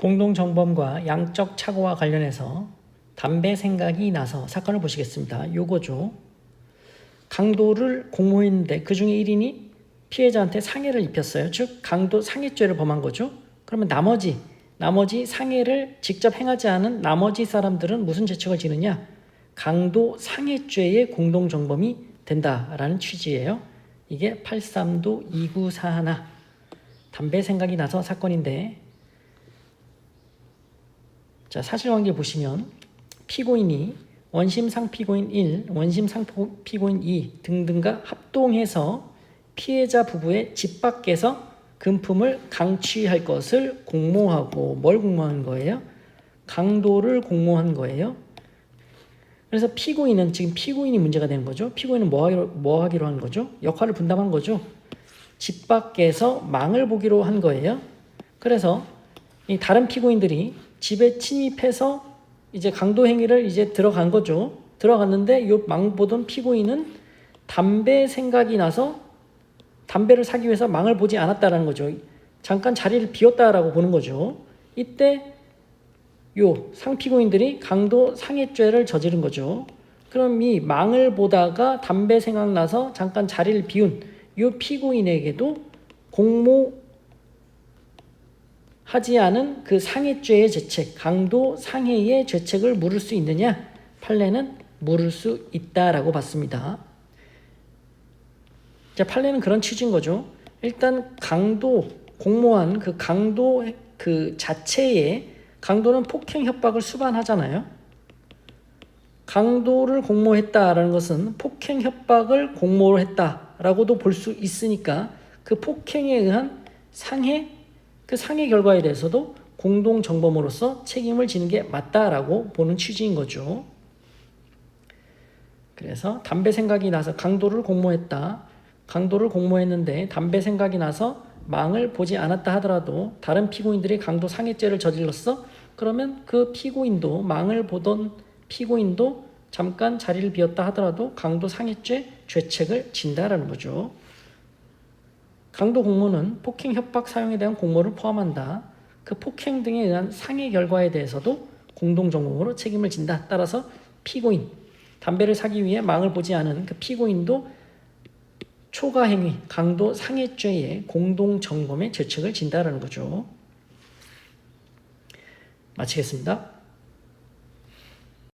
공동정범과 양적 착오와 관련해서 담배 생각이 나서 사건을 보시겠습니다. 요거죠. 강도를 공모했는데 그 중에 1인이 피해자한테 상해를 입혔어요. 즉 강도 상해죄를 범한 거죠. 그러면 나머지 나머지 상해를 직접 행하지 않은 나머지 사람들은 무슨 죄책을 지느냐? 강도 상해죄의 공동정범이 된다라는 취지예요. 이게 83도 2941 담배 생각이 나서 사건인데 자, 사실관계 보시면 피고인이 원심 상피고인 1, 원심 상피고인 2 등등과 합동해서 피해자 부부의 집 밖에서 금품을 강취할 것을 공모하고 뭘 공모한 거예요? 강도를 공모한 거예요. 그래서 피고인은 지금 피고인이 문제가 되는 거죠. 피고인은 뭐 하기로, 뭐 하기로 한 거죠? 역할을 분담한 거죠. 집 밖에서 망을 보기로 한 거예요. 그래서 이 다른 피고인들이 집에 침입해서 이제 강도 행위를 이제 들어간 거죠. 들어갔는데 요망 보던 피고인은 담배 생각이 나서 담배를 사기 위해서 망을 보지 않았다라는 거죠. 잠깐 자리를 비웠다라고 보는 거죠. 이때 요 상피고인들이 강도 상해죄를 저지른 거죠. 그럼 이 망을 보다가 담배 생각나서 잠깐 자리를 비운 요 피고인에게도 공모 하지 않은 그 상해죄의 죄책, 강도 상해의 죄책을 물을 수 있느냐? 판례는 물을 수 있다라고 봤습니다. 자, 판례는 그런 취지인 거죠. 일단 강도 공모한 그 강도 그 자체에 강도는 폭행 협박을 수반하잖아요. 강도를 공모했다라는 것은 폭행 협박을 공모로 했다라고도 볼 수 있으니까 그 폭행에 의한 상해 그 상해 결과에 대해서도 공동 정범으로서 책임을 지는 게 맞다라고 보는 취지인 거죠. 그래서 담배 생각이 나서 강도를 공모했다. 강도를 공모했는데 담배 생각이 나서 망을 보지 않았다 하더라도 다른 피고인들이 강도 상해죄를 저질렀어? 그러면 그 피고인도 망을 보던 피고인도 잠깐 자리를 비웠다 하더라도 강도 상해죄 죄책을 진다라는 거죠. 강도 공모는 폭행 협박 사용에 대한 공모를 포함한다. 그 폭행 등에 의한 상해 결과에 대해서도 공동정범으로 책임을 진다. 따라서 피고인 담배를 사기 위해 망을 보지 않은 그 피고인도 초과 행위, 강도 상해죄의 공동 정범의 죄책을 진다라는 거죠. 마치겠습니다.